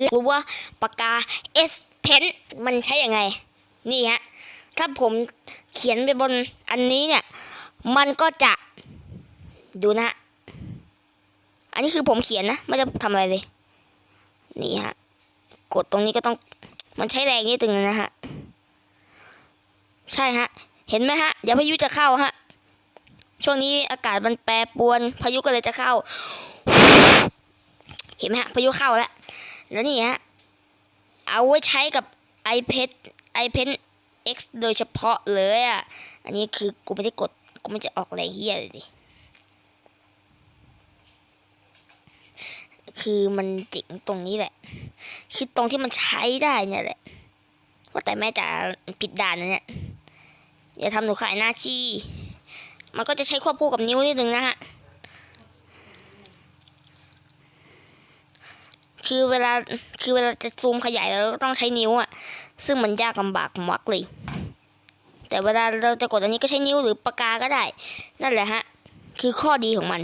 อยากรู้ว่าปากกา S Pen มันใช้ยังไง นี่ฮะ ถ้าผมเขียนไปบนอันนี้เนี่ย มันก็จะดูนะฮะอันนี้คือผมเขียนนะ ไม่ได้ทำอะไรเลย นี่ฮะ กดตรงนี้ก็ต้อง มันใช้แรงนิดนึงนะฮะ ใช่ฮะ เห็นไหมฮะ เดี๋ยวพายุจะเข้าฮะ ช่วงนี้อากาศมันแปรปรวน พายุก็เลยจะเข้า เห็นไหมฮะ พายุเข้าแล้ว แล้วนี่ฮะ เอาไว้ใช้กับ iPad iPad X โดยเฉพาะเลยอะ อันนี้คือกูไม่ได้กด กูไม่จะออกแรงเฮียเลยดิ คือมันเจิงตรงนี้แหละ คือตรงที่มันใช้ได้เนี่ยแหละ ว่าแต่แม่จะผิดด่านนะเนี่ย อย่าทำหนูขายหน้าขี้มันก็จะใช้ควบคู่กับนิ้วนิดนึงนะฮะ คือเวลาคือเวลาจะซูมขยายเราก็ต้องใช้นิ้วอะซึ่งมันยากลำบากมากเลย แต่เวลาเราจะกดอันนี้ก็ใช้นิ้วหรือปากกาก็ได้ นั่นแหละฮะ คือข้อดีของมัน